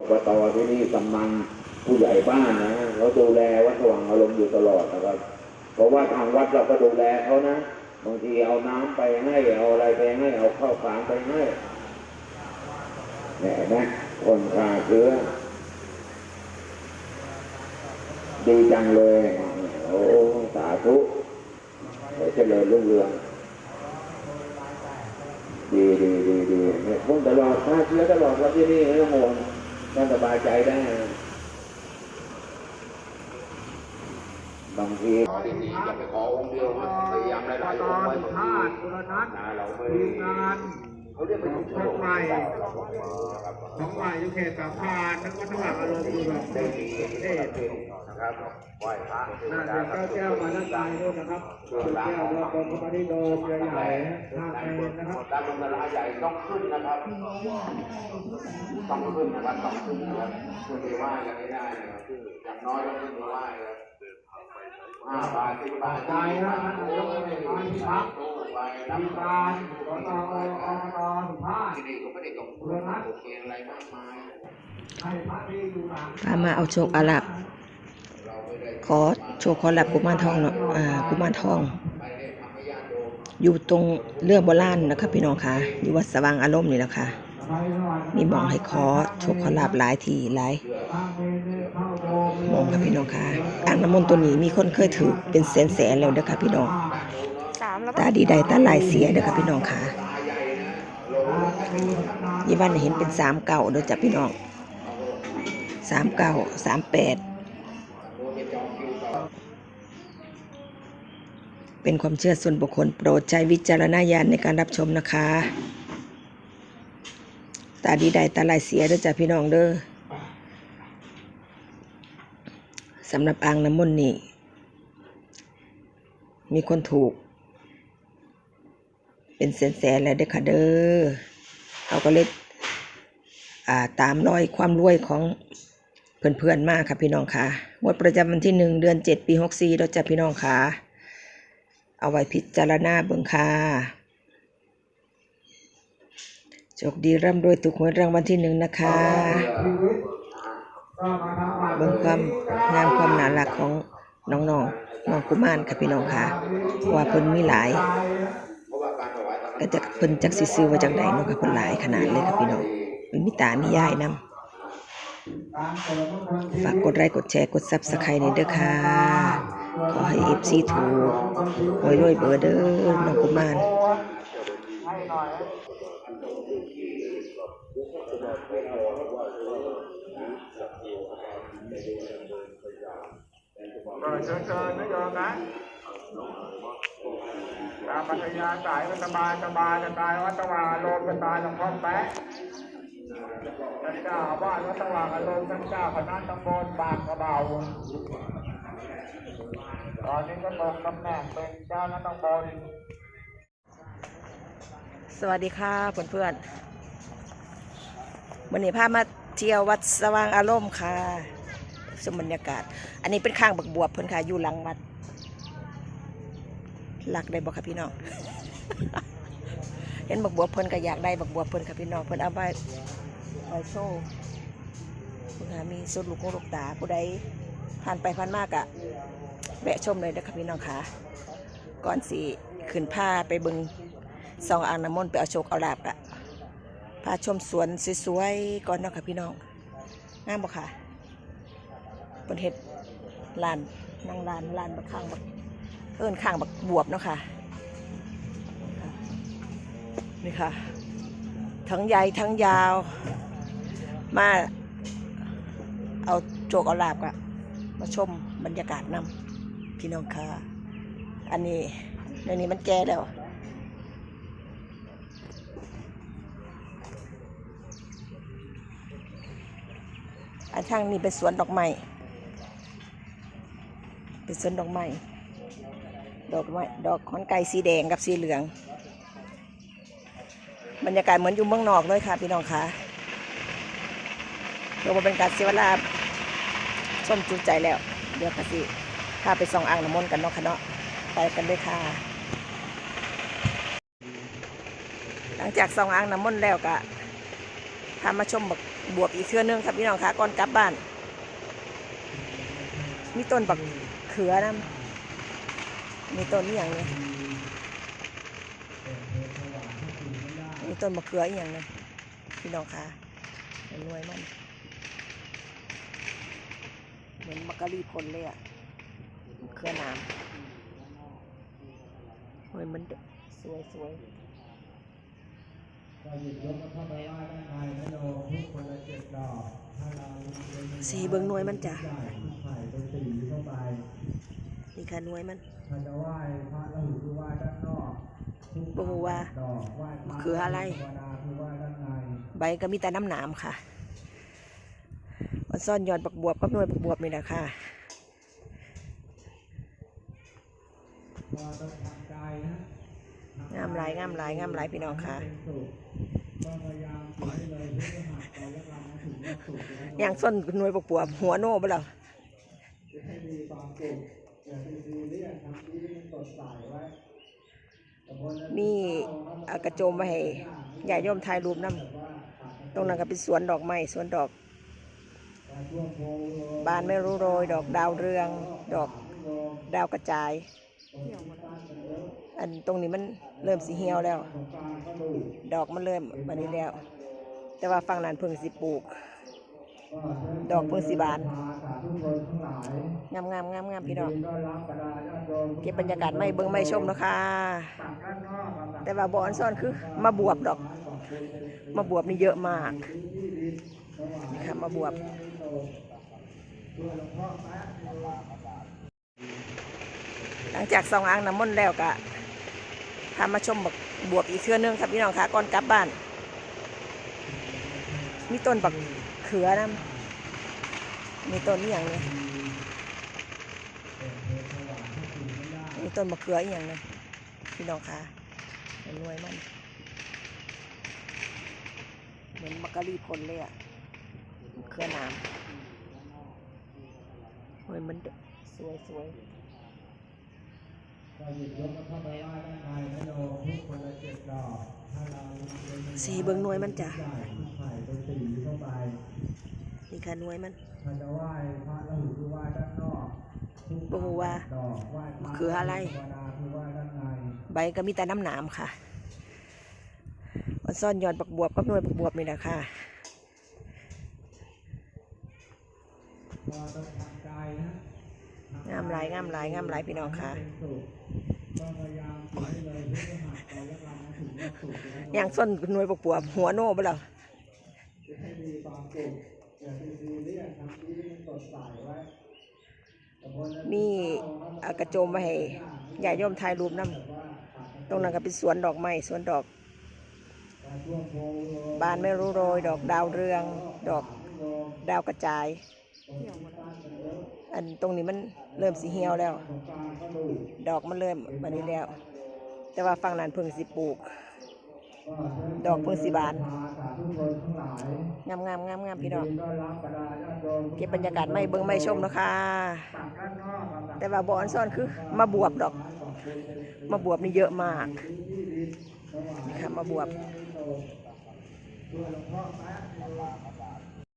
อบตที่นี่กำนันผู้ใหญ่บ้านนะเขาดูแลวัดสว่างอารมณ์อยู่ตลอดนะครับ เพราะว่าทางวัดเราก็ดูแลเขานะบางทีเอาน้ำไปให้เอาอะไรไปให้เอาข้าวสารไปให้เนี่ยเห็นะคนขาเชื้อดีจังเลยโอ้สาธุเจริญรุ่งเรืองดีดีดีดีเนี่ยพุ่งตลอดฆ่าเชื้อตลอดครับที่นี่ไม่ต้องห่วง ท่านสบายใจได้ บางทีขอดีๆอย่าไปขอองค์เดียวพยายามหลายๆองค์ไว้บางทีนะเราไม่งานเขาเรียกเป็นของใหม่ของใหม่ยุคเขตสามพานนักวัฒนธรรมอารมณ์ดูแบบได้มีเทศนะ ครับไหว้พระเทวดาจะครับเก้าแก้วมาด้านซ้ายด้วยนะครับแก้วแล้วตรงเข้ามาที่โดมใหญ่ๆนะทาเมนนะครับด้านลงนาลาใหญ่ต้องขึ้นนะครับต้องขึ้นนะครับต้องขึ้นนะครับขึ้นไปไหว้กันไม่ได้นะครับอย่างน้อยต้องขึ้นไปไหว้ครับห้าบาทสิบบาทใจนะท่านนายกเอกมาที่พักตู้ไปทีรับกานตออบตสุภาที่นี่ก็ไม่ได้ตกำหนดโอเคอะไรมากมายให้พระที่อยู่หลังพามาเอาโชคอาลับ ขอโชคขอหลับกุมารทองเนาะอ่ากุมารทอง อยู่ตรงเรือโบราณนะคะพี่น้องค่ะ อยู่วัดสว่างอารมณ์นี่แหละค่ะไปหน่อยมีมองให้ขอโชคขอลาบหลายทีหลายมองค่ะพี่น้องค่ะอ่างน้ำมนต์ตัวนี้มีคนเคยถือเป็นแสนแสนแล้วเด้อค่ะพี่น้องตาดีใดตาลายเสียเด้อค่ะพี่น้องค่ะยี่วันเห็นเป็นสามเก่าเด้อจ้ะพี่น้องสามเก่าสามแปด เป็นความเชื่อส่วนบุคคลโปรดใช้วิจารณญาณในการรับชมนะคะ ตาดีใดตาลายเสียเด้อจ้ะพี่น้องเด้อสำหรับอ่างน้ำมนต์นี่ มีคนถูก เป็นแสนๆแล้วเด้อค่ะเด้อเขาก็เลยอ่าตามรอยความรวยของเพื่อนๆมากค่ะพี่น้องค่ะงวดประจำวันที่หนึ่งเดือนเจ็ดปีหกสี่เราจะพี่น้องค่ะ เอาไว้พิจารณาเบิ่งค่ะโชคดีร่ำรวยถูกหวยรางวัลที่หนึ่งนะคะชีวิตก็มาทำบัตรเบิ่งความงามความน่ารักของน้องๆน้องกุมารค่ะพี่น้องค่ะ ว่าเพิ่นมีหลายก็จะเพิ่นจักสิซื้อมาจากไหนเนาะค่ะเพิ่นหลายขนาดเลยค่ะพี่น้องเป็นมีตามียายนํฝากกดไลค์กดแชร์กด Subscribe นี่เด้อค่ะ ขอให้ FC ถูกหวยรวยเบอร์เด้อน้องกุมารเชิญเชิญนะโยมนะตามปัญญาสายก็สบายสบายจะตายวัดสว่างอารมจะตายหลวงพ่อแป๊ะท่านเจ้าอาวาสวัดสว่างอารมณ์ท่านเจ้าคณะตำบลบางกระเบา ตอนนี้ก็ตกตำแหน่งเป็นเจ้าหน้าตำบลสวัสดีค่ะเพื่อนๆวันนี้พามาเที่ยววัดสว่างอารมณ์ค่ะชมบรรยากาศ อันนี้เป็นข้างบักบวบเพิ่นค่ะ อยู่หลังวัด หลักได้บ่ค่ะพี่น้อง เห็นบักบวบเพิ่นก็อยากได้บักบวบเพิ่นค่ะพี่น้อง เพิ่นเอาไปไปโชว์เพิ่นหามีสุดลูกหูลูกตาผู้ใด ผ่านไปผ่านมากอะแวะชมเลยเด้อค่ะพี่น้องค่ะก่อนสิขึ้นผ้าไปบึงสองอ่างน้ำมนต์ไปเอาโชคเอาลาบอะพาชมสวนสวยๆก่อนเนาะค่ะพี่น้องงามบ่ค่ะบนเห็ดลานนั่งลานลานบักข้างบักเอิ้นข้างบักบวบเนาะค่ะนี่ค่ะ ทั้งใหญ่ทั้งยาว มาเอาโจกเอาลาบอะ มาชมบรรยากาศนำพี่น้องค่ะ อันนี้ในนี้มันแก่แล้วอันทางนี้เป็นสวนดอกไม้ เป็นสวนดอกไม้ ดอกไม้ ดอกขอนไก่สีแดงกับสีเหลือง บรรยากาศเหมือนอยู่เมืองนอกเลยค่ะ พี่น้องค่ะเราเป็นการเสียเวลา ชมจูใจแล้ว เดี๋ยวก็สิพาไปส่องอ่างน้ำมนต์กันเนาะค่ะเนาะไปกันเลยค่ะ หลังจากส่องอ่างน้ำมนต์แล้วก็พามาชมบักบวบอีกเทื่อนึงครับพี่น้องคะก่อนกลับบ้าน มีต้นบักเขือนะมีต้นนี่อย่างเนี้มีต้นบักเขืออหย่างเนี้พี่น้องคะเห็นหน่วยมัน มือนมักกะรีผลเลยอะเครือน้ำหน่วยมันสวยสวยสีเบิงหน่วยมันจ้ะใหญ่ทุกไข่เป็นสีเข้าไปนี่ค่ะหน่วยมันบ่ว่าคืออะไร ใบก็มีแต่น้ำหนามค่ะ มันซ่อนยอดบักบวบกับหน่วยบักบวบนี่แหละค่ะงามหลายงามหลายงามหลายพี่น้องค่ะอย่างส้นหน่วยบักบวบหัวโน่บ่ล่ะให้มีควมีกรียสทำที่มันสดใสไว้แต่คนนั้นมีเอากระโจมไว้ใหญาติโยมถ่ายรูปนํตรงนั้นก็เป็นสวนดอกไม้สวนดอก บานไม่รู้โรย ดอกดาวเรือง ดอกดาวกระจาย อันตรงนี้มันเริ่มสีเหี่ยวแล้ว ดอกมันเริ่มมานี้แล้ว แต่ว่าฝั่งนั้นเพิ่งสิปลูก ดอกเพิ่งสิบานงามงามงามงามพี่น้องเก็บบรรยากาศไม่เบิ่งไม่ชมนะคะฝั่งด้านนอกอะแต่ว่าบอนซ่อนคือ มาบวบดอก มาบวบนี่เยอะมากนี่ค่ะมาบวบ หลังจากส่องอ่างน้ำมนต์แล้วก็พามาชมบักบวบอีกเทื่อนึงครับพี่น้องค่ะก่อนกลับบ้าน มีต้นบักเขือนะมีต้นนี่อย่างเนี้มีต้นบักเขืออหย่างเนี้พี่น้องค่ะเห็นหน่วยมันเหมือนมักกะรีผลเลยอะเครือน้ำ หน่วยมันสวยสวยก็หยิบยกมาเข้าไปไหว้ด้านในพระโลทุกคนละเจ็ดดอกถ้าเราสีเบิงหน่วยมันจ้ะใหญ่ทุกไข่เป็นสีเข้าไปนี่ค่ะหน่วยมันถ้าจะไหว้พระราหูคือไหว้ด้านนอกทุกบ่ฮู้ว่าดอกไหว้พระคืออะไรเทวดาคือไหว้ด้านในใบก็มีแต่น้ำหนามค่ะมันซ่อนยอดบักบวบกับหน่วยบักบวบนี่แหละค่ะ ก็ต้องทำใจนะ งาม หลายงามหลายพี่น้องค่ะอย่างส้นหน่วยปวบหัวโน่ไปแล้วมีกระโจมมาให้ใหญ่ย่อมถ่ายรูปน้ำตรงนั้นก็เป็นสวนดอกไม้สวนดอก บานไม่รู้โรย ดอกดาวเรือง ดอกดาวกระจาย อันตรงนี้มันเริ่มสีเหี่ยวแล้ว ดอกมันเริ่มมานนี้แล้ว แต่ว่าฝั่งนั้นเพิ่งสิปลูก ดอกเพิ่งสิบานงามงามงามงามพี่น้องยินดีต้อนรับรรยมเก็บบรรยากาศไม่เบิ่งไม่ชมนะคะฝั่งด้านนอกอะแต่ว่าบอนซ่อนคือมาบวบดอก มาบวบนี่เยอะมากนี่ค่ะมาบวบ